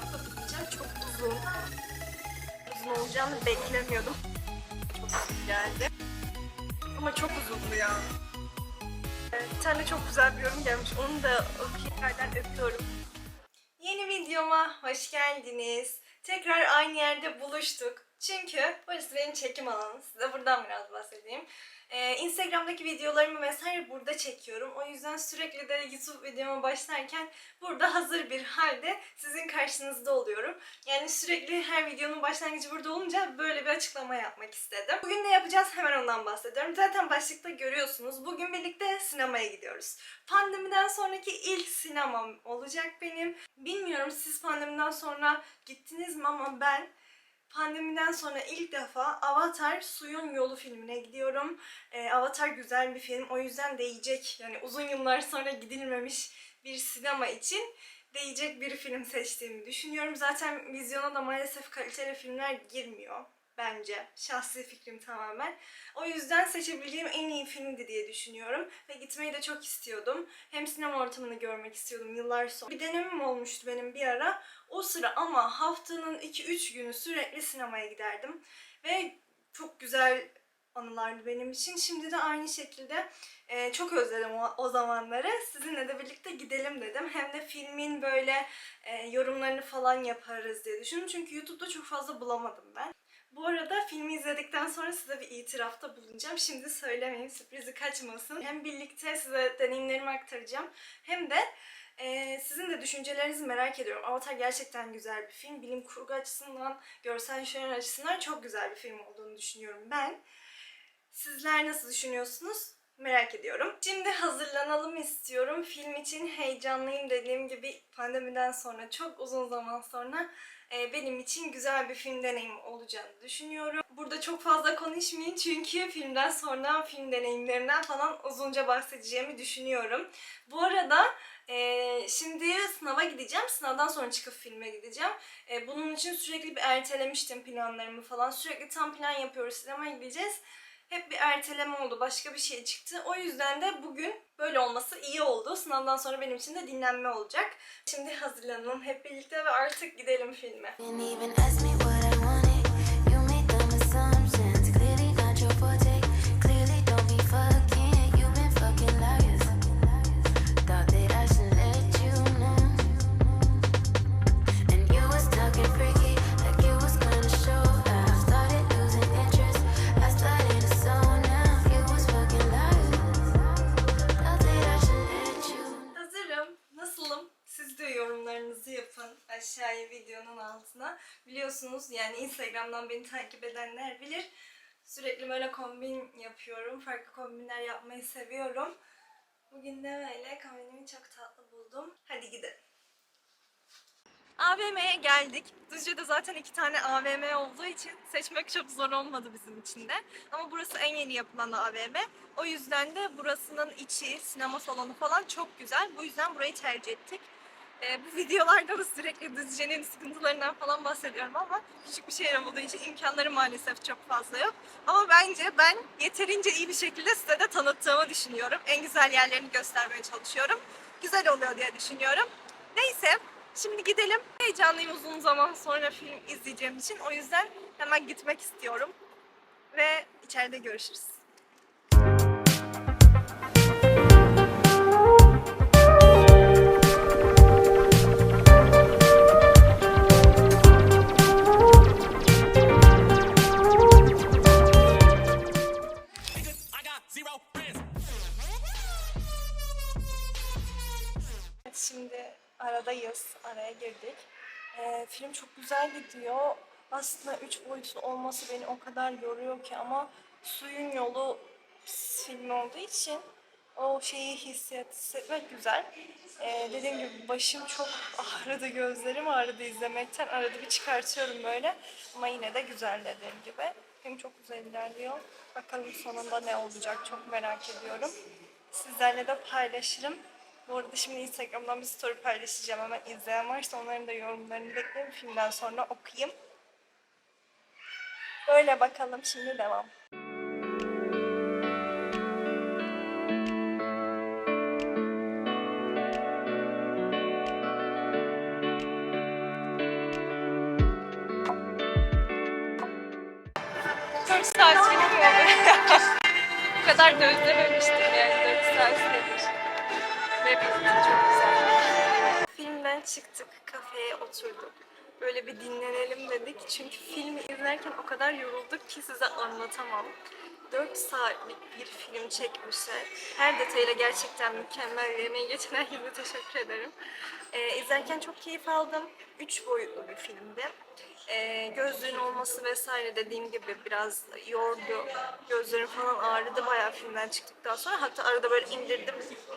hafta bulacağım. Çok uzun. Uzun olacağını beklemiyordum. Çok uzun geldi. Ama çok uzundu ya. Bir tane çok güzel bir yorum gelmiş. Onu da okuyarken öpüyorum. Yeni videoma hoş geldiniz. Tekrar aynı yerde buluştuk. Çünkü burası benim çekim alanım. Size buradan biraz bahsedeyim. Ee, Instagram'daki videolarımı vesaire burada çekiyorum. O yüzden sürekli de YouTube videoma başlarken burada hazır bir halde sizin karşınızda oluyorum. Yani sürekli her videonun başlangıcı burada olunca böyle bir açıklama yapmak istedim. Bugün ne yapacağız hemen ondan bahsediyorum. Zaten başlıkta görüyorsunuz. Bugün birlikte sinemaya gidiyoruz. Pandemiden sonraki ilk sinemam olacak benim. Bilmiyorum siz pandemiden sonra gittiniz mi ama ben Pandemiden sonra ilk defa Avatar Suyun Yolu filmine gidiyorum. Ee, Avatar güzel bir film. O yüzden değecek. Yani uzun yıllar sonra gidilmemiş bir sinema için değecek bir film seçtiğimi düşünüyorum. Zaten vizyona da maalesef kaliteli filmler girmiyor bence. Şahsi fikrim tamamen. O yüzden seçebileceğim en iyi filmdi diye düşünüyorum. Ve gitmeyi de çok istiyordum. Hem sinema ortamını görmek istiyordum yıllar sonra. Bir dönemim olmuştu benim bir ara. O sıra ama haftanın 2-3 günü sürekli sinemaya giderdim. Ve çok güzel anılardı benim için. Şimdi de aynı şekilde e, çok özledim o, o zamanları. Sizinle de birlikte gidelim dedim. Hem de filmin böyle e, yorumlarını falan yaparız diye düşündüm. Çünkü YouTube'da çok fazla bulamadım ben. Bu arada filmi izledikten sonra size bir itirafta bulunacağım. Şimdi söylemeyeyim sürprizi kaçmasın. Hem birlikte size deneyimlerimi aktaracağım. Hem de ee, sizin de düşüncelerinizi merak ediyorum. Avatar gerçekten güzel bir film. Bilim kurgu açısından, görsel şölen açısından çok güzel bir film olduğunu düşünüyorum ben. Sizler nasıl düşünüyorsunuz? Merak ediyorum. Şimdi hazırlanalım istiyorum. Film için heyecanlıyım dediğim gibi pandemiden sonra çok uzun zaman sonra e, benim için güzel bir film deneyimi olacağını düşünüyorum. Burada çok fazla konuşmayayım çünkü filmden sonra film deneyimlerinden falan uzunca bahsedeceğimi düşünüyorum. Bu arada ee, şimdi sınava gideceğim. Sınavdan sonra çıkıp filme gideceğim. Ee, bunun için sürekli bir ertelemiştim planlarımı falan. Sürekli tam plan yapıyoruz. Sinemaya gideceğiz. Hep bir erteleme oldu. Başka bir şey çıktı. O yüzden de bugün böyle olması iyi oldu. Sınavdan sonra benim için de dinlenme olacak. Şimdi hazırlanalım hep birlikte ve artık gidelim filme. Aşağıya videonun altına. Biliyorsunuz yani Instagram'dan beni takip edenler bilir. Sürekli böyle kombin yapıyorum. Farklı kombinler yapmayı seviyorum. Bugün de böyle kombinimi çok tatlı buldum. Hadi gidelim. AVM'ye geldik. Düzce'de zaten iki tane AVM olduğu için seçmek çok zor olmadı bizim için de. Ama burası en yeni yapılan AVM. O yüzden de burasının içi, sinema salonu falan çok güzel. Bu yüzden burayı tercih ettik. Ee, bu videolarda da sürekli Düzce'nin sıkıntılarından falan bahsediyorum ama küçük bir şehir olduğu için imkanları maalesef çok fazla yok. Ama bence ben yeterince iyi bir şekilde size de tanıttığımı düşünüyorum. En güzel yerlerini göstermeye çalışıyorum. Güzel oluyor diye düşünüyorum. Neyse Şimdi gidelim. Heyecanlıyım uzun zaman sonra film izleyeceğim için. O yüzden hemen gitmek istiyorum. Ve içeride görüşürüz. Araya girdik. Ee, film çok güzel gidiyor. Aslında üç boyutlu olması beni o kadar yoruyor ki ama suyun yolu film olduğu için o şeyi hissiyat, hissetmek güzel. Ee, dediğim gibi başım çok ağrıdı, gözlerim ağrıdı izlemekten. Arada bir çıkartıyorum böyle. Ama yine de güzel dediğim gibi. Film çok güzel ilerliyor. Bakalım sonunda ne olacak çok merak ediyorum. Sizlerle de paylaşırım. Bu arada şimdi Instagram'dan bir story paylaşacağım. Hemen izleyen varsa onların da yorumlarını beklerim. Filmden sonra okuyayım. Böyle bakalım. Şimdi devam. Bu kadar da özlememiştim yani. Filmden çıktık, kafeye oturduk. Böyle bir dinlenelim dedik. Çünkü filmi izlerken o kadar yorulduk ki size anlatamam. 4 saatlik bir film çekmişler. Her detayıyla gerçekten mükemmel. Yemeği geçen herkese teşekkür ederim. Ee, izlerken çok keyif aldım. 3 boyutlu bir filmdi. Ee, gözlüğün olması vesaire dediğim gibi biraz yordu. Gözlerim falan ağrıdı bayağı filmden çıktıktan sonra. Hatta arada böyle indirdim,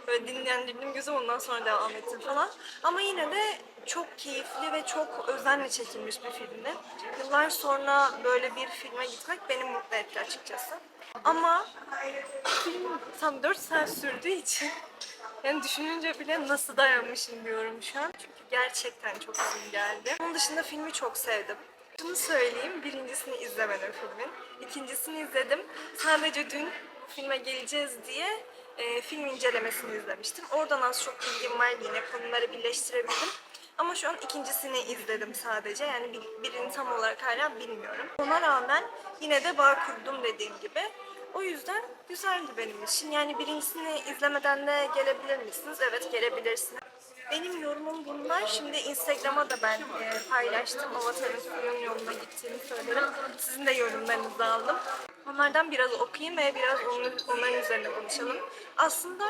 böyle dinlendirdim gözüm ondan sonra devam ettim falan. Ama yine de çok keyifli ve çok özenle çekilmiş bir filmdi. Yıllar sonra böyle bir filme gitmek beni mutlu etti açıkçası. Ama film tam 4 saat sürdüğü için yani düşününce bile nasıl dayanmışım diyorum şu an. Çünkü gerçekten çok uzun geldi. Onun dışında filmi çok sevdim. Şunu söyleyeyim, birincisini izlemedim filmin. İkincisini izledim. Sadece dün filme geleceğiz diye e, film incelemesini izlemiştim. Oradan az çok bilgim var yine konuları birleştirebildim. Ama şu an ikincisini izledim sadece. Yani bir- birini tam olarak hala bilmiyorum. Ona rağmen yine de bağ kurdum dediğim gibi. O yüzden güzeldi benim için. Yani birincisini izlemeden de gelebilir misiniz? Evet gelebilirsiniz. Benim yorumum bunlar. Şimdi Instagram'a da ben e, paylaştım. Avatar'ın suyun yoluna gittiğini söyledim. Sizin de yorumlarınızı aldım. Onlardan biraz okuyayım ve biraz onun, onların üzerine konuşalım. Aslında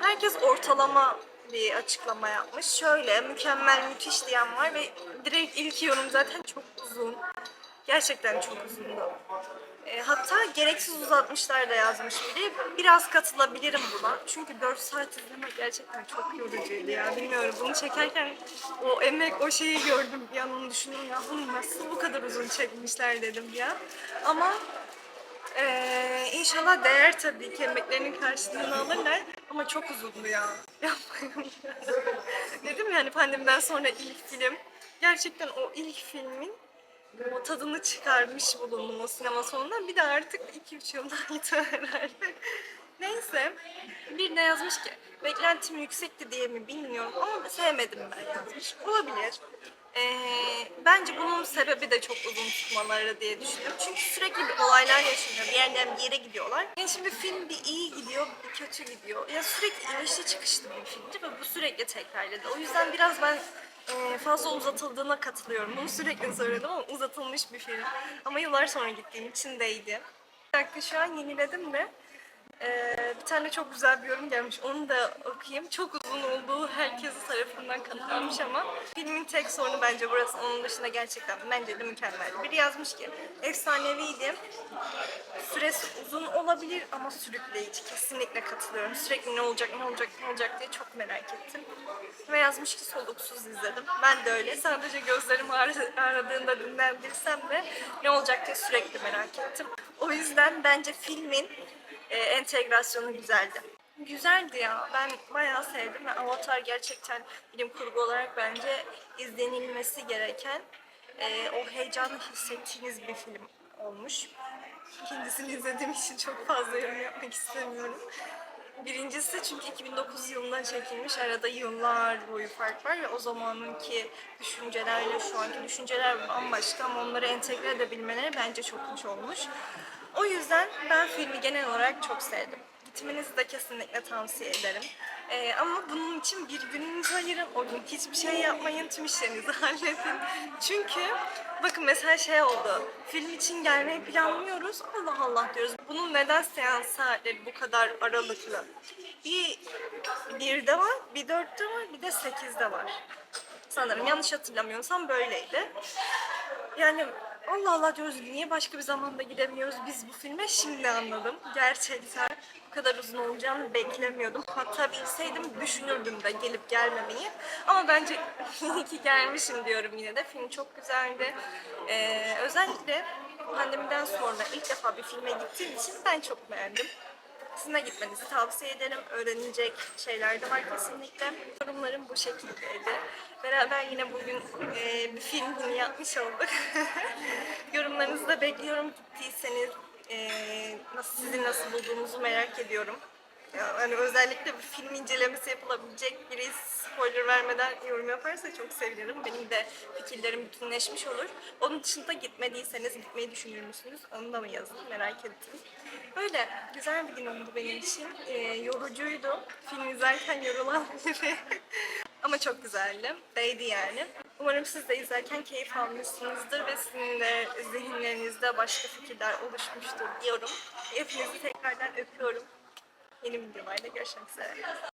herkes ortalama bir açıklama yapmış. Şöyle mükemmel müthiş diyen var ve direkt ilk yorum zaten çok uzun. Gerçekten çok uzundu. E, hatta gereksiz uzatmışlar da yazmış biri. Biraz katılabilirim buna. Çünkü 4 saat izlemek gerçekten çok yorucuydu ya. Bilmiyorum bunu çekerken o emek, o şeyi gördüm. Bir an onu düşündüm ya bunu nasıl bu kadar uzun çekmişler dedim ya. Ama ee, inşallah değer tabii ki emeklerinin karşılığını alırlar ama çok uzundu ya. Yapmayın ya. Dedim yani pandemiden sonra ilk film. Gerçekten o ilk filmin o tadını çıkarmış bulundum o sinema sonundan. Bir de artık 2-3 yıl daha yeter herhalde. Neyse. Bir de yazmış ki beklentim yüksekti diye mi bilmiyorum ama sevmedim ben yazmış. Olabilir. Ee, bence bunun sebebi de çok uzun tutmaları diye düşünüyorum. Çünkü sürekli bir olaylar yaşanıyor. Bir yerden bir yere gidiyorlar. Yani şimdi film bir iyi gidiyor, bir kötü gidiyor. Ya sürekli inişli çıkışlı bir filmdi ve bu sürekli tekrarladı. O yüzden biraz ben e, fazla uzatıldığına katılıyorum. Bunu sürekli söyledim ama uzatılmış bir film. Ama yıllar sonra gittiğim için değdi. Bir dakika şu an yeniledim de. Ee, bir tane çok güzel bir yorum gelmiş. Onu da okuyayım. Çok uzun olduğu herkes tarafından kanıtlanmış ama filmin tek sorunu bence burası. Onun dışında gerçekten bence de mükemmel. Biri yazmış ki efsaneviydi. Süresi uzun olabilir ama sürükleyici. Kesinlikle katılıyorum. Sürekli ne olacak, ne olacak, ne olacak diye çok merak ettim. Ve yazmış ki soluksuz izledim. Ben de öyle. Sadece gözlerim ağrı- ağrıdığında dinlendirsem de ne olacak diye sürekli merak ettim. O yüzden bence filmin e, entegrasyonu güzeldi. Güzeldi ya. Ben bayağı sevdim Avatar gerçekten bilim kurgu olarak bence izlenilmesi gereken e, o heyecanı hissettiğiniz bir film olmuş. İkincisini izlediğim için çok fazla yorum yapmak istemiyorum. Birincisi çünkü 2009 yılında çekilmiş. Arada yıllar boyu fark var ve o zamanınki düşüncelerle şu anki düşünceler bambaşka ama onları entegre edebilmeleri bence çok hoş olmuş. O yüzden ben filmi genel olarak çok sevdim. Gitmenizi de kesinlikle tavsiye ederim. Ee, ama bunun için bir gününüzü ayırın. O gün hiçbir şey yapmayın. Tüm işlerinizi halledin. Çünkü bakın mesela şey oldu. Film için gelmeyi planlıyoruz. Allah Allah diyoruz. Bunun neden seans saatleri bu kadar aralıklı? Bir birde var, bir dörtte var, bir de sekizde var. Sanırım yanlış hatırlamıyorsam böyleydi. Yani Allah Allah diyoruz niye başka bir zamanda gidemiyoruz biz bu filme şimdi anladım. Gerçekten kadar uzun olacağını beklemiyordum. Hatta bilseydim düşünürdüm de gelip gelmemeyi. Ama bence iyi ki gelmişim diyorum yine de. Film çok güzeldi. Ee, özellikle pandemiden sonra ilk defa bir filme gittiğim için ben çok beğendim. Sizin gitmenizi tavsiye ederim. Öğrenilecek şeyler de var kesinlikle. Yorumlarım bu şekildeydi. Beraber yine bugün e, bir film yapmış olduk. Yorumlarınızı da bekliyorum. Gittiyseniz e, nasıl, sizi nasıl bulduğunuzu merak ediyorum. Yani özellikle bir film incelemesi yapılabilecek biri spoiler vermeden yorum yaparsa çok sevinirim. Benim de fikirlerim bütünleşmiş olur. Onun dışında gitmediyseniz gitmeyi düşünür müsünüz? Onu da mı yazın? Merak ettim. Böyle güzel bir gün oldu benim için. Ee, yorucuydu. Film izlerken yorulan biri. Ama çok güzeldi. Değdi yani. Umarım siz de izlerken keyif almışsınızdır ve sizin de zihinlerinizde başka fikirler oluşmuştur diyorum. Hepinizi tekrardan öpüyorum. Yeni videolarda görüşmek üzere.